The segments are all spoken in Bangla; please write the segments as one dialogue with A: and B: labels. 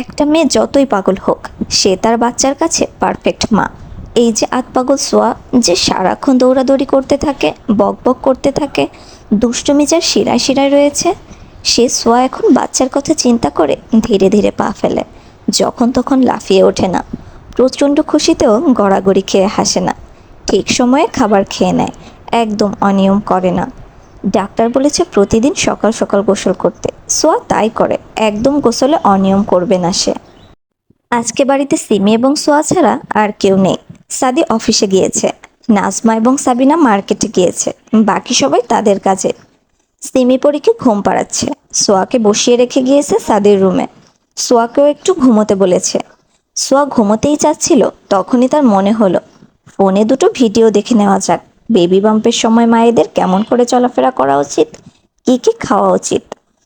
A: একটা মেয়ে যতই পাগল হোক, সে তার বাচ্চার কাছে পারফেক্ট মা। এই যে আত পাগল সোয়া যে সারাক্ষণ দৌড়াদৌড়ি করতে থাকে, বক বক করতে থাকে, দুষ্টুমি যার শিরায় শিরায় রয়েছে, সে সোয়া এখন বাচ্চার কথা চিন্তা করে ধীরে ধীরে পা ফেলে, যখন তখন লাফিয়ে ওঠে না। প্রচণ্ড খুশিতেও গড়াগড়ি খেয়ে হাসে না। ঠিক সময়ে খাবার খেয়ে নেয়, একদম অনিয়ম করে না। ডাক্তার বলেছে প্রতিদিন সকাল সকাল গোসল করতে। সোয়া তাই করে, একদম গোসলে অনিয়ম করবে না সে। আজকে বাড়িতে সিমি এবং সোয়া ছাড়া আর কেউ নেই। সাদি অফিসে গিয়েছে। নাজমা এবং সাবিনা মার্কেটে গিয়েছে। বাকি সবাই তাদের কাজে। সিমি পরীকে ঘুম পাড়াচ্ছে। সোয়াকে বসিয়ে রেখে গিয়েছে সাদির রুমে। সোয়াকেও একটু ঘুমোতে বলেছে। সোয়া ঘুমোতেই চাচ্ছিল, তখনই তার মনে হলো, ফোনে দুটো ভিডিও দেখে নেওয়া যাক। বেবি বাম্পের সময় মায়েদের কেমন করে চলাফেরা করা উচিত? কী কী খাওয়া উচিত?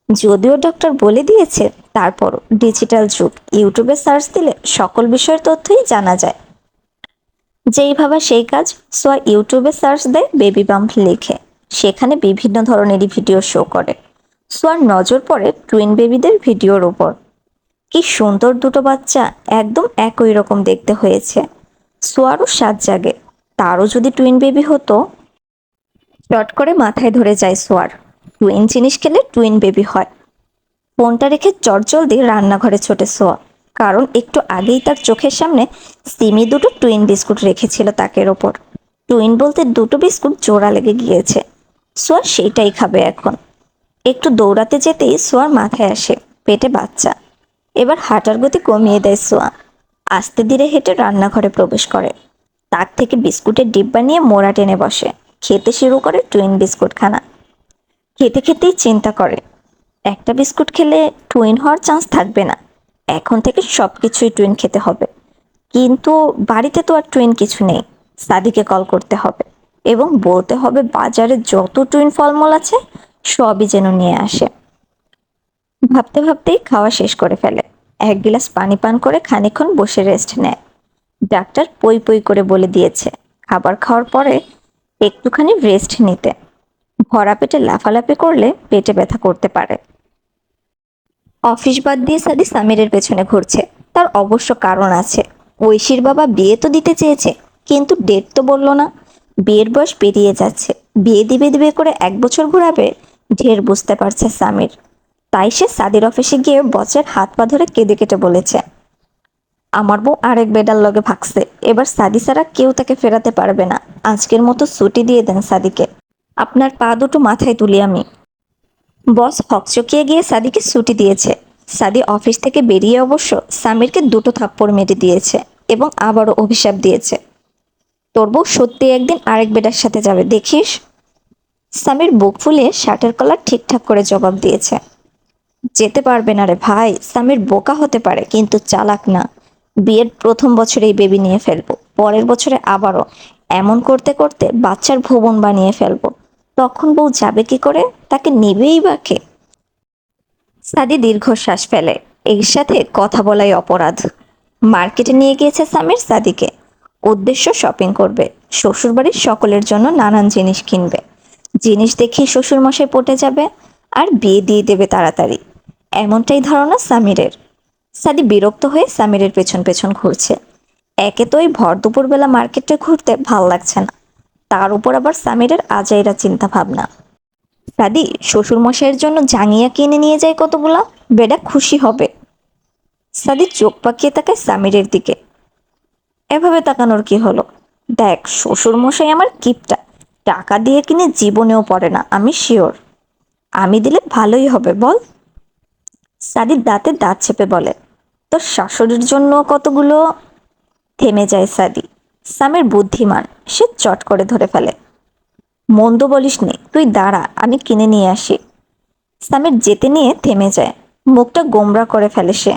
A: যদিও ডক্টর বলে দিয়েছে, তারপরও ডিজিটাল যুগ। ইউটিউবে সার্চ দিলে সকল বিষয়ের তথ্যই জানা যায়। যেই ভাবা সেই কাজ সোয়া ইউটিউবে সার্চ দেয় বেবি বাম্প লিখে। সেখানে বিভিন্ন ধরনেরই ভিডিও শো করে। সোয়ার নজর পড়ে টুইন বেবিদের ভিডিওর ওপর। কি সুন্দর দুটো বাচ্চা, একদম একই রকম দেখতে হয়েছে। সোয়ারও সাত জাগে। তারও যদি টুইন বেবি হতো? চট করে মাথায় ধরে যায় সোয়ার। টুইন জিনিস খেলে টুইন বেবি হয়। ফোনটা রেখে চটজলদি রান্নাঘরে ছোটে সোয়া। কারণ একটু আগেই তার চোখের সামনে সিমি দুটো টুইন বিস্কুট রেখেছিল তাকের ওপর। টুইন বলতে দুটো বিস্কুট জোড়া লেগে গিয়েছে। সোয়া সেইটাই খাবে এখন। একটু দৌড়াতে যেতেই সোয়ার মাথায় আসে, পেটে বাচ্চা। এবার হাঁটার গতি কমিয়ে দেয় সোয়া। আস্তে ধীরে হেঁটে রান্নাঘরে প্রবেশ করে। তাক থেকে বিস্কুটের ডিব্বা নিয়ে মোড়া টেনে বসে। খেতে শুরু করে টুইন বিস্কুট খানা খেতে খেতেই চিন্তা করে, একটা বিস্কুট খেলে টুইন হওয়ার চান্স থাকবে না। এখন থেকে সব কিছুই টুইন খেতে হবে। কিন্তু বাড়িতে তো আর টুইন কিছু নেই, সাদিকে কল করতে হবে এবং বলতে হবে বাজারে যত টুইন ফলমূল আছে, সবই যেন নিয়ে আসে। ভাবতে ভাবতেই খাওয়া শেষ করে ফেলে। এক গিলাস পানি পান করে খানিকক্ষণ বসে রেস্ট নেয়। ডাক্তার পই পই করে বলে দিয়েছে। খাবার খাওয়ার পরে একটুখানি রেস্ট নিতে। ভরা পেটে লাফালাফি করলে পেটে ব্যথা করতে পারে। অফিস বাদ দিয়ে সাদি সামিরের পেছনে ঘুরছে। তার অবশ্য কারণ আছে। ঐশীর বাবা বিয়ে তো দিতে চেয়েছে, কিন্তু ডেট তো বলল না। বিয়ের বয়স পেরিয়ে যাচ্ছে। বিয়ে দিবে দিবে করে এক বছর ঘোরাবে, ঢের বুঝতে পারছে সামির। তাই সে সাদির অফিসে গিয়ে বচের হাত পা ধরে কেঁদে কেটে বলেছে আমার বউ আরেক বেডার লগে ভাগছে। এবার সাদি ছাড়া কেউ তাকে ফেরাতে পারবে না। আজকের মতো ছুটি দিয়ে দেন সাদিকে। আপনার পা দুটো মাথায় তুলি আমি। বস হকচকিয়ে গিয়ে সাদিকে ছুটি দিয়েছে। সাদি অফিস থেকে বেরিয়ে অবশ্য সামিরকে দুটো থাপ্পড় মেরে দিয়েছে এবং আবারও অভিশাপ দিয়েছে। তোর বউ সত্যি একদিন আরেক বেটার সাথে যাবে, দেখিস? সামির বুক ফুলিয়ে শার্টের কলার ঠিকঠাক করে জবাব দিয়েছে। যেতে পারবে না রে ভাই, সামির বোকা হতে পারে, কিন্তু চালাক না। বিয়ের প্রথম বছরেই বেবি নিয়ে ফেলব। পরের বছরে আবারও এমন করতে করতে বাচ্চার ভুবন বানিয়ে ফেলব। তখন বউ যাবে কি করে? তাকে নেবেই বা কে? সাদি দীর্ঘশ্বাস ফেলে। এর সাথে কথা বলাই অপরাধ। মার্কেটে নিয়ে গিয়েছে সামির সাদিকে। উদ্দেশ্য শপিং করবে। শ্বশুরবাড়ির সকলের জন্য নানান জিনিস কিনবে। জিনিস দেখেই শ্বশুরমশাই পটে যাবে আর বিয়ে দিয়ে দেবে তাড়াতাড়ি। এমনটাই ধারণা সামিরের। সাদি বিরক্ত হয়ে সামিরের পেছন পেছন ঘুরছে। একে তো ওই ভর দুপুরবেলা মার্কেটে ঘুরতে ভালো লাগছে না। তার উপর আবার সামিরের আজাইরা চিন্তা ভাবনা। সাদি শ্বশুর মশাইয়ের জন্য জাঙিয়া কিনে নিয়ে যায় কতগুলা? বেডা খুশি হবে। সাদি চোখ পাকিয়ে তাকায় সামিরের দিকে। এভাবে তাকানোর কি হলো? দেখ শ্বশুর মশাই আমার কিপটা। টাকা দিয়ে কিনে জীবনেও পড়ে না, আমি শিওর। আমি দিলে ভালোই হবে, বল। সাদির দাঁতে দাঁত চেপে বলে তোর শাশুড়ির জন্য কতগুলো? থেমে যায় সাদি। সামের বুদ্ধিমান, সে চট করে ধরে ফেলে। মন্দ বলিস নে, তুই দাঁড়া, আমি কিনে নিয়ে আসি। সামের যেতে নিয়ে থেমে যায়, মুখটা গোমরা করে ফেলে সে।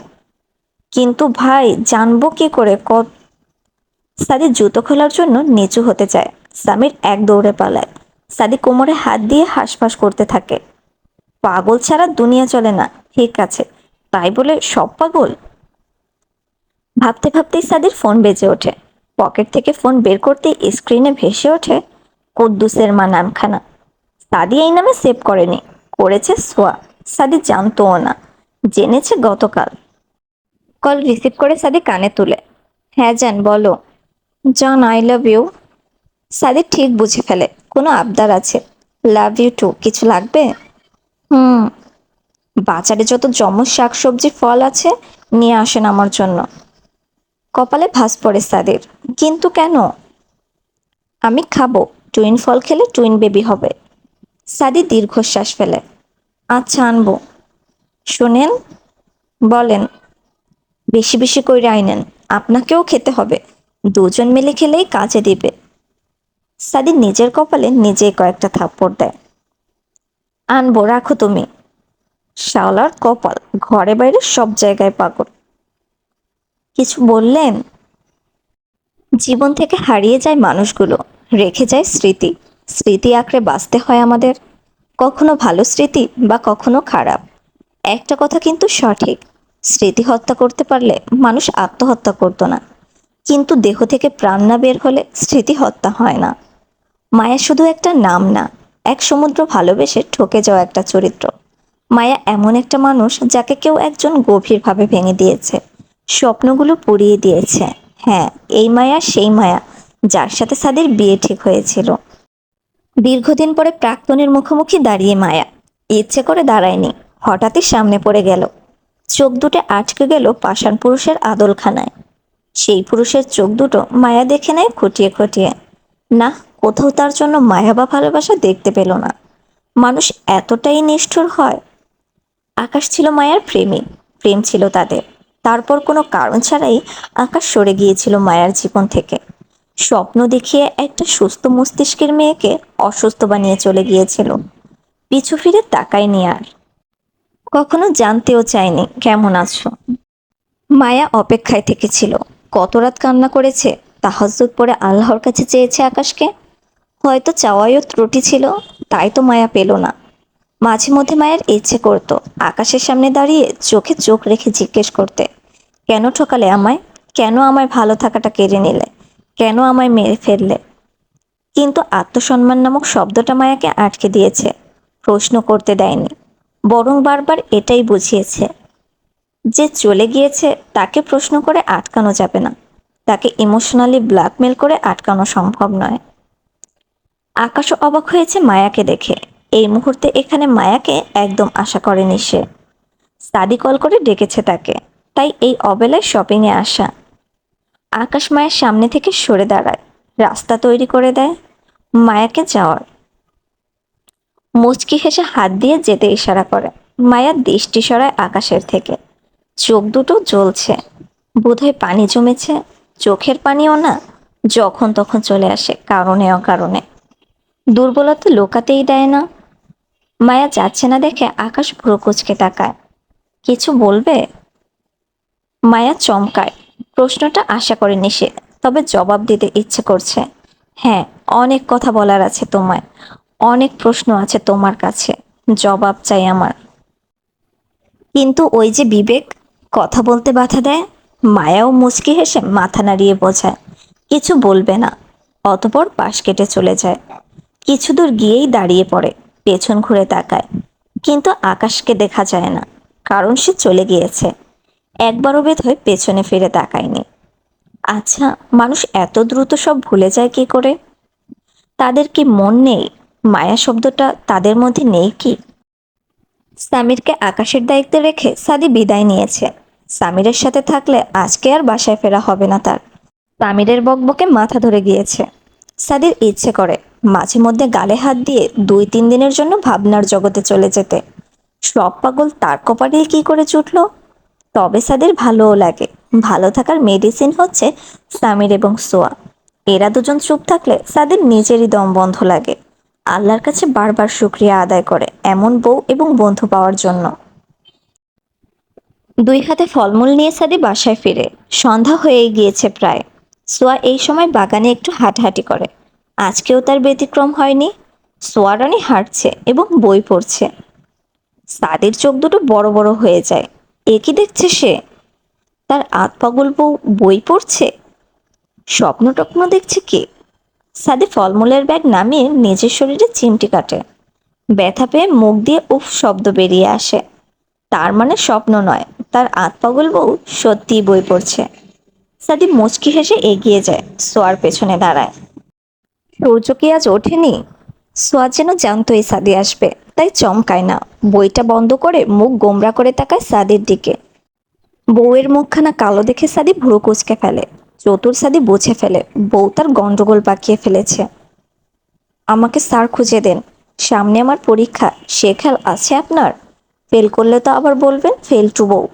A: কিন্তু ভাই, জানব কি করে কত? সাদি জুতো খোলার জন্য নিচু হতে চায়। সামির এক দৌড়ে পালায়। সাদি কোমরে হাত দিয়ে হাঁসফাঁস করতে থাকে। পাগল ছাড়া দুনিয়া চলে না, ঠিক আছে। তাই বলে সব পাগল? ভাবতে ভাবতেই সাদির ফোন বেজে ওঠে। পকেট থেকে ফোন বের করতেই স্ক্রিনে ভেসে ওঠে কুদ্দুসের মা নামখানা। সাদি এই নামে সেভ করেনি, করেছে সোয়া। সাদি জানতোও না, জেনেছে গতকাল। কল রিসিভ করে সাদি কানে তুলে। হ্যাঁ জান, বলো। জন, আই লাভ ইউ। সাদি ঠিক বুঝে ফেলে, কোনো আবদার আছে? লাভ ইউ টু, কিছু লাগবে? হুম। বাজারে যত জমজ শাকসবজি ফল আছে, নিয়ে আসেন আমার জন্য। কপালে ভাস পড়ে সাদের কিন্তু কেন? আমি খাব টুইন ফল খেলে টুইন বেবি হবে। সাদি দীর্ঘশ্বাস ফেলে। আচ্ছা আনব। শোনেন, বলেন, বেশি বেশি করে আইনেন, আপনাকেও খেতে হবে। দুজন মিলে খেলেই কাজে দিবে। সাদি নিজের কপালে নিজেই কয়েকটা থাপ্পড় দেয়। আনব, রাখো তুমি। শাওলার কপাল, ঘরে বাইরে সব জায়গায় পাগল। কিছু বললেন? জীবন থেকে হারিয়ে যায় মানুষগুলো, রেখে যায় স্মৃতি। স্মৃতি আঁকড়ে বাঁচতে হয় আমাদের। কখনো ভালো স্মৃতি বা কখনো খারাপ। একটা কথা কিন্তু সঠিক, স্মৃতি হত্যা করতে পারলে মানুষ আত্মহত্যা করতো না। কিন্তু দেহ থেকে প্রাণ না বের হলে স্মৃতি হত্যা হয় না। মায়া শুধু একটা নাম না, এক সমুদ্র ভালোবেসে ঠকে যাওয়া একটা চরিত্র। মায়া এমন একটা মানুষ যাকে কেউ একজন গভীরভাবে ভেঙে দিয়েছে। স্বপ্নগুলো পুড়িয়ে দিয়েছে। হ্যাঁ এই মায়া সেই মায়া, যার সাথে সাদের বিয়ে ঠিক হয়েছিল। দীর্ঘদিন পরে প্রাক্তনের মুখোমুখি দাঁড়িয়ে মায়া। ইচ্ছে করে দাঁড়ায়নি, হঠাৎই সামনে পড়ে গেল। চোখ দুটো আটকে গেল পাষাণ পুরুষের আদলখানায়। সেই পুরুষের চোখ দুটো মায়া দেখে নেয় খুঁটিয়ে খুঁটিয়ে। না, কোথাও তার জন্য মায়া বা ভালোবাসা দেখতে পেল না। মানুষ এতটাই নিষ্ঠুর হয়। আকাশ ছিল মায়ার প্রেমিক প্রেম ছিল তাদের। তারপর কোনো কারণ ছাড়াই আকাশ সরে গিয়েছিল মায়ার জীবন থেকে। স্বপ্ন দেখিয়ে একটা সুস্থ মস্তিষ্কের মেয়েকে অসুস্থ বানিয়ে চলে গিয়েছিল। পিছু ফিরে তাকায়নি আর। কখনো জানতেও চায়নি, কেমন আছো? মায়া অপেক্ষায় থেকেছিল। কত রাত কান্না করেছে তাহাজুদ পরে আল্লাহর কাছে চেয়েছে আকাশকে? হয়তো চাওয়াইও ত্রুটি ছিল, তাই তো মায়া পেল না। মাঝে মধ্যে মায়ের ইচ্ছে করতো আকাশের সামনে দাঁড়িয়ে চোখে চোখ রেখে জিজ্ঞেস করতে, কেন ঠকালে আমায়? কেন আমায় ভালো থাকাটা কেড়ে নিলে? কেন আমায় মেরে ফেললে? কিন্তু আত্মসম্মান নামক শব্দটা মায়াকে আটকে দিয়েছে, প্রশ্ন করতে দেয়নি, বরং বারবার এটাই বুঝিয়েছে। যে চলে গিয়েছে তাকে প্রশ্ন করে আটকানো যাবে না, তাকে ইমোশনালি ব্ল্যাকমেল করে আটকানো সম্ভব নয়। আকাশও অবাক হয়েছে মায়াকে দেখে। এই মুহূর্তে এখানে মায়াকে একদম আশা করেনি সে। সাদি কল করে ডেকেছে তাকে। তাই এই অবেলায় শপিংয়ে আসা। আকাশ মায়ের সামনে থেকে সরে দাঁড়ায়। রাস্তা তৈরি করে দেয় মায়াকে যাওয়ার। মুচকি হেসে হাত দিয়ে যেতে ইশারা করে। মায়া দৃষ্টি সরায় আকাশের থেকে। চোখ দুটো জ্বলছে। বোধহয় পানি জমেছে। চোখের পানিও না। যখন তখন চলে আসে কারণে অকারণে। দুর্বলতা লোকাতেই দেয় না। মায়া যাচ্ছে না দেখে আকাশ ভ্রু কুচকে তাকায়। কিছু বলবে? মায়া চমকায়। প্রশ্নটা আশা করেনি সে, তবে জবাব দিতে ইচ্ছে করছে। হ্যাঁ অনেক কথা বলার আছে তোমায়। অনেক প্রশ্ন আছে তোমার কাছে। জবাব চাই আমার। কিন্তু ওই যে বিবেক, কথা বলতে বাধা দেয়? মায়াও মুচকি হেসে মাথা নাড়িয়ে বোঝায়। কিছু বলবে না। অতপর পাশ কেটে চলে যায়। কিছু দূর গিয়েই দাঁড়িয়ে পড়ে। পেছন ঘুরে তাকায়। কিন্তু আকাশকে দেখা যায় না, কারণ সে চলে গিয়েছে। একবারও হয়ে পেছনে ফিরে তাকায়নি। আচ্ছা মানুষ এত দ্রুত সব ভুলে যায় কি করে? তাদের কি মন নেই? মায়া শব্দটা তাদের মধ্যে নেই কি? সামিরকে আকাশের দায়িত্বে রেখে সাদি বিদায় নিয়েছে। সামিরের সাথে থাকলে আজকে আর বাসায় ফেরা হবে না তার। সামিরের বকবকে মাথা ধরে গিয়েছে। সাদির ইচ্ছে করে মাঝে মধ্যে গালে হাত দিয়ে দুই তিন দিনের জন্য ভাবনার জগতে চলে যেতে। সব পাগল তার কপালেই কি করে জুটল? তবে সাদের ভালোও লাগে। ভালো থাকার মেডিসিন হচ্ছে সামির এবং সোয়া। এরা দুজন চুপ থাকলে সাদের নিজেরই দম বন্ধ লাগে। আল্লাহর কাছে বারবার শুক্রিয়া আদায় করে এমন বউ এবং বন্ধু পাওয়ার জন্য। দুই হাতে ফলমূল নিয়ে সাদি বাসায় ফিরে। সন্ধ্যা হয়ে গিয়েছে প্রায়। সোয়া এই সময় বাগানে একটু হাঁটাহাঁটি করে। আজকেও তার ব্যতিক্রম হয়নি। সোয়া রানী হাঁটছে এবং বই পড়ছে। সাদের চোখ দুটো বড় বড় হয়ে যায়। এ কি দেখছে সে? তার আত পাগল বউ বই পড়ছে? স্বপ্ন টপ্ন দেখছে কি? সাদি ফলমূলের ব্যাগ নামিয়ে নিজের শরীরে চিমটি কাটে। ব্যথা পেয়ে মুখ দিয়ে উফ শব্দ বেরিয়ে আসে। তার মানে স্বপ্ন নয়, তার আত পাগল বউ সত্যিই বই পড়ছে। সাদি মুচকি হেসে এগিয়ে যায়, সোয়ার পেছনে দাঁড়ায়। সূর্য কি আজ ওঠেনি? সোয়া যেন জানতোই সাদি আসবে, তাই চমকায় না। বইটা বন্ধ করে মুখ গোমরা করে তাকায় সাদির দিকে। বউয়ের মুখখানা কালো দেখে সাদি ভুরু কুচকে ফেলে। চতুর সাদি বুঝে ফেলে, বউ তার গন্ডগোল পাকিয়ে ফেলেছে। আমাকে স্যার খুঁজে দেন, সামনে আমার পরীক্ষা, সে খেয়াল আছে আপনার? ফেল করলে তো আবার বলবেন ফেল টু বউ।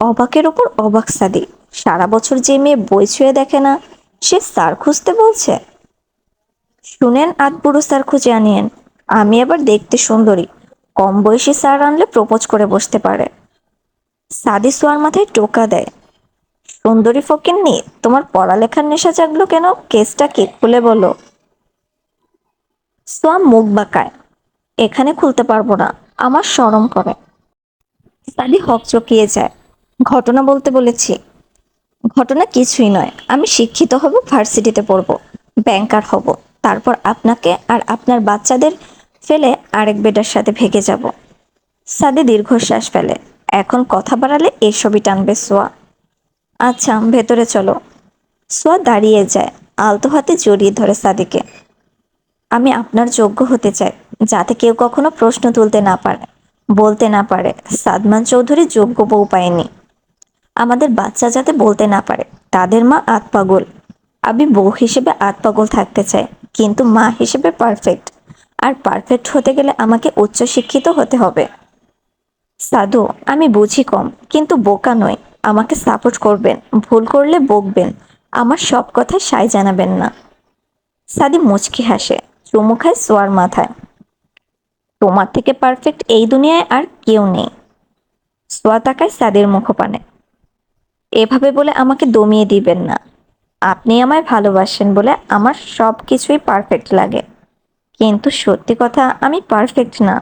A: অবাকের ওপর অবাক সাদি সারা বছর যে মেয়ে বই ছুঁয়ে দেখে না, সে স্যার খুঁজতে বলছে। শুনেন আধ বুড়ো স্যার খুঁজে আনিয়েন। আমি আবার দেখতে সুন্দরী। কম বয়সী স্যার আনলে প্রপোজ করে বসতে পারে। সাদি সোয়ার মাথায় টোকা দেয়। সুন্দরী ফকিন্নি তোমার পড়ালেখার নেশা জাগলো কেন? কেসটা কে খুলে বলো। সোয়া মুখ বাঁকায়। এখানে খুলতে পারব না, আমার শরম করে। সাদি হক চকিয়ে যায়। ঘটনা বলতে বলেছি ঘটনা কিছুই নয়। আমি শিক্ষিত হব, ভার্সিটিতে পড়ব, ব্যাংকার হব। তারপর আপনাকে আর আপনার বাচ্চাদের ফেলে আরেক বেটার সাথে ভেগে যাব। সাদে দীর্ঘশ্বাস ফেলে। এখন কথা বাড়ালে এসবই টানবে সোয়া। আচ্ছা ভেতরে চলো। সোয়া দাঁড়িয়ে যায়, আলতো হাতে জড়িয়ে ধরে সাদিকে। আমি আপনার যোগ্য হতে চাই, যাতে কেউ কখনো প্রশ্ন তুলতে না পারে। বলতে না পারে, সাদমান চৌধুরী যোগ্য বউ পায়নি। আমাদের বাচ্চা যাতে বলতে না পারে। তাদের মা আতপাগল। আমি বউ হিসেবে আতপাগল থাকতে চাই, কিন্তু মা হিসেবে পারফেক্ট আর পারফেক্ট হতে গেলে আমাকে উচ্চশিক্ষিত হতে হবে। সাধু, আমি বুঝি কম, কিন্তু বোকা নয় আমাকে সাপোর্ট করবেন, ভুল করলে বকবেন। আমার সব কথায় সাই জানাবেন না। সাদি মুচকি হাসে, চুমু খায় সোয়ার মাথায়। তোমার থেকে পারফেক্ট এই দুনিয়ায় আর কেউ নেই। সোয়া তাকায় সাদির মুখপানে। এভাবে বলে আমাকে দমিয়ে দিবেন না। আপনি আমায় ভালোবাসেন বলে আমার সব কিছুই পারফেক্ট লাগে। কিন্তু সত্যি কথা, আমি পারফেক্ট না।